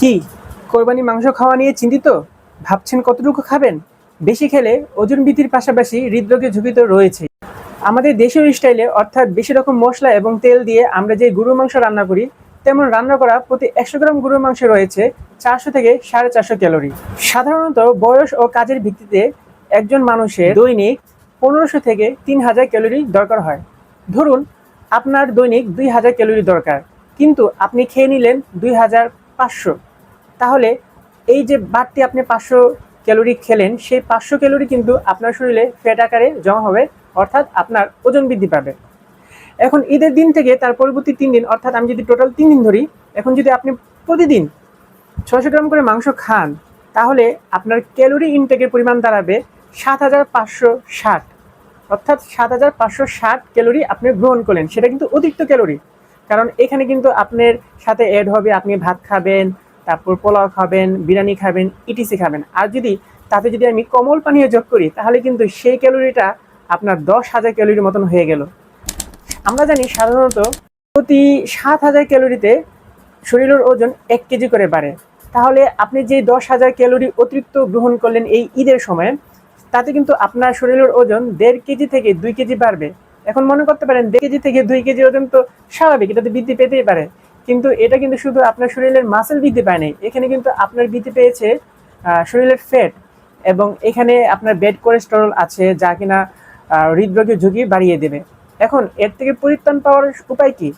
কি কোরবানি মাংস খাওয়া নিয়ে চিন্তিত? ভাবছেন কতটুকু খাবেন? বেশি খেলে ওজন বৃদ্ধির পাশাপাশি হৃদরোগের ঝুঁকি তো রয়েছে। আমাদের দেশীয় স্টাইলে অর্থাৎ বেশি রকম মশলা এবং তেল দিয়ে আমরা যে গরুর মাংস রান্না করি, তেমন রান্না করা প্রতি একশো গ্রাম গরুর মাংসে রয়েছে চারশো থেকে সাড়ে চারশো ক্যালোরি। সাধারণত বয়স ও কাজের ভিত্তিতে একজন মানুষের দৈনিক পনেরোশো থেকে তিন হাজার ক্যালোরি দরকার হয়। ধরুন, আপনার দৈনিক দুই হাজার ক্যালোরি দরকার, কিন্তু আপনি খেয়ে নিলেন দুই হাজার পাঁচশো। তাহলে এই যে বাড়তি আপনি পাঁচশো ক্যালোরি খেলেন, সেই পাঁচশো ক্যালোরি কিন্তু আপনার শরীরে ফ্যাট আকারে জমা হবে, অর্থাৎ আপনার ওজন বৃদ্ধি পাবে। এখন ঈদের দিন থেকে তার পরবর্তী তিন দিন, অর্থাৎ আমি যদি টোটাল তিন দিন ধরি, এখন যদি আপনি প্রতিদিন ছশো গ্রাম করে মাংস খান, তাহলে আপনার ক্যালোরি ইনটেকের পরিমাণ দাঁড়াবে সাত হাজার পাঁচশো ষাট। অর্থাৎ সাত হাজার পাঁচশো ষাট ক্যালোরি আপনি গ্রহণ করলেন, সেটা কিন্তু অতিরিক্ত ক্যালোরি। কারণ এখানে কিন্তু আপনার সাথে অ্যাড হবে, আপনি ভাত খাবেন তারপর পোলাও খাবেন, বিরিয়ানি খাবেন, ইটিসি খাবেন। আর যদি তাতে যদি আমি কমল পানীয় যোগ করি, তাহলে কিন্তু সেই ক্যালোরিটা আপনার দশ হাজার ক্যালোরির মতন হয়ে গেল। আমরা জানি সাধারণত প্রতি সাত হাজার ক্যালোরিতে শরীরের ওজন এক কেজি করে বাড়ে। তাহলে আপনি যে দশ হাজার ক্যালোরি অতিরিক্ত গ্রহণ করলেন এই ঈদের সময়, তাতে কিন্তু আপনার শরীরের ওজন দেড় কেজি থেকে দুই কেজি বাড়বে। এখন মনে করতে পারেন, দেড় কেজি থেকে দুই কেজি ওজন তো স্বাভাবিক, এটা তো বৃদ্ধি পেতেই পারে। কিন্তু এটা কিন্তু শুধু আপনার শরীরের মাসেল বৃদ্ধি পায় নাই। এখানে কিন্তু আপনার বৃদ্ধি পেয়েছে শরীরের ফ্যাট এবং এখানে আপনার বেড কোলেস্টেরল আছে যা কিনা হৃদরোগের ঝুঁকি বাড়িয়ে দেবে। এখন এর থেকে পরিত্রাণ পাওয়ার উপায় কি?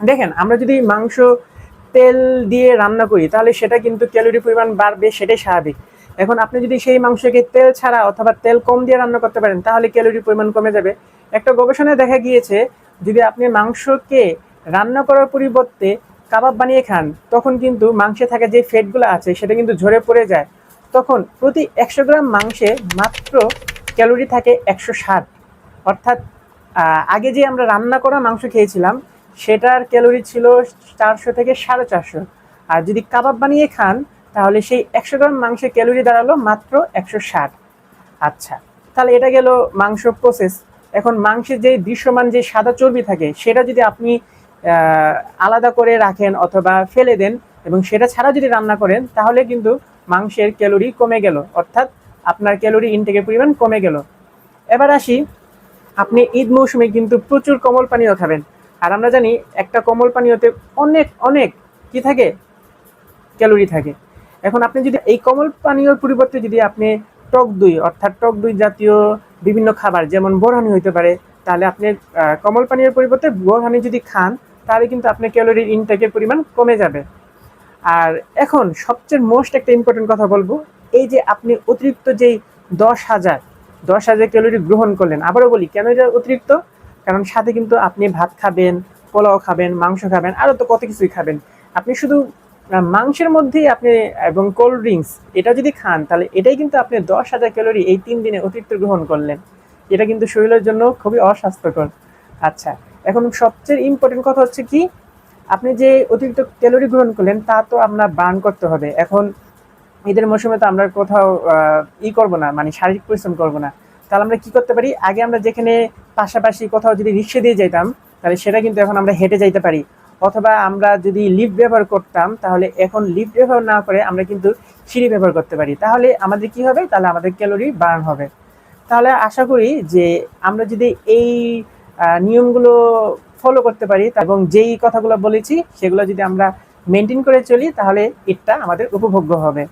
দেখেন, আমরা যদি মাংস, তেল দিয়ে রান্না করি, তাহলে সেটা কিন্তু ক্যালোরি পরিমাণ বাড়বে, সেটাই স্বাভাবিক। এখন আপনি যদি সেই মাংসকে তেল ছাড়া অথবা তেল কম দিয়ে রান্না করতে পারেন, তাহলে ক্যালোরি পরিমাণ কমে যাবে। একটা গবেষণায় দেখা গিয়েছে, যদি আপনি মাংসকে রান্না করার পরিবর্তে কাবাব বানিয়ে খান, তখন কিন্তু মাংসে থাকা যে ফ্যাটগুলো আছে সেটা কিন্তু ঝরে পড়ে যায়। তখন প্রতি একশো গ্রাম মাংসে মাত্র ক্যালোরি থাকে একশো ষাট। অর্থাৎ আগে যে আমরা রান্না করা মাংস খেয়েছিলাম, সেটার ক্যালোরি ছিল চারশো থেকে সাড়ে চারশো। আর যদি কাবাব বানিয়ে খান, তাহলে সেই একশো গ্রাম মাংসের ক্যালোরি দাঁড়াল মাত্র একশো ষাট। আচ্ছা তাহলে এটা গেল মাংস প্রসেস এখন মাংসের যে দৃশ্যমান যে সাদা চর্বি থাকে, সেটা যদি আপনি আলাদা করে রাখেন অথবা ফেলে দেন এবং সেটা ছাড়া যদি রান্না করেন, তাহলে কিন্তু মাংসের ক্যালোরি কমে গেল। অর্থাৎ আপনার ক্যালোরি ইনটেকের পরিমাণ কমে গেল। এবার আসি, আপনি ঈদ মৌসুমে কিন্তু প্রচুর কমল পানীয় খাবেন। আর আমরা জানি একটা কমল পানীয়তে অনেক অনেক কি থাকে? ক্যালোরি থাকে। এখন আপনি যদি এই কমল পানীয়র পরিবর্তে যদি আপনি টক দই, অর্থাৎ টক দই জাতীয় বিভিন্ন খাবার, যেমন বোরহানি হইতে পারে, তাহলে আপনি কমল পানীয়ের পরিবর্তে বোরহানি যদি খান তাহলে কিন্তু আপনার ক্যালোরির ইনটেকের পরিমাণ কমে যাবে। আর এখন সবচেয়ে মোস্ট একটা ইম্পর্টেন্ট কথা বলব, এই যে আপনি অতিরিক্ত যেই দশ হাজার দশ হাজার ক্যালোরি গ্রহণ করলেন, আবারও বলি, কেন এটা অতিরিক্ত? কারণ সাথে কিন্তু আপনি ভাত খাবেন, পোলাও খাবেন, মাংস খাবেন, আরও তো কত কিছুই খাবেন। আপনি শুধু মাংসের মধ্যেই আপনি এবং কোল্ড ড্রিঙ্কস এটা যদি খান, তাহলে এটাই কিন্তু আপনি দশ হাজার ক্যালোরি এই তিন দিনে অতিরিক্ত গ্রহণ করলেন। এটা কিন্তু শরীরের জন্য খুবই অস্বাস্থ্যকর। আচ্ছা এখন সবচেয়ে ইম্পর্টেন্ট কথা হচ্ছে কি, আপনি যে অতিরিক্ত ক্যালোরি গ্রহণ করলেন, তা তো আমরা বার্ন করতে হবে। এখন ঈদের মৌসুমে তো আমরা কোথাও ই করব না মানে শারীরিক পরিশ্রম করব না। তাহলে আমরা কি করতে পারি? আগে আমরা যেখানে পাশাপাশি কোথাও যদি রিক্সা দিয়ে যাইতাম, তাহলে সেটা কিন্তু এখন আমরা হেঁটে যাইতে পারি। অথবা আমরা যদি লিফট ব্যবহার করতাম, তাহলে এখন লিফট ব্যবহার না করে আমরা কিন্তু সিঁড়ি ব্যবহার করতে পারি। তাহলে আমাদের কি হবে? তাহলে আমাদের ক্যালোরি বার্ন হবে। তাহলে আশা করি যে আমরা যদি এই নিয়মগুলো ফলো করতে পারি। এবং যেই কথাগুলো বলেছি, সেগুলো যদি আমরা মেনটেন করে চলি, তাহলে এটা আমাদের উপভোগ্য হবে।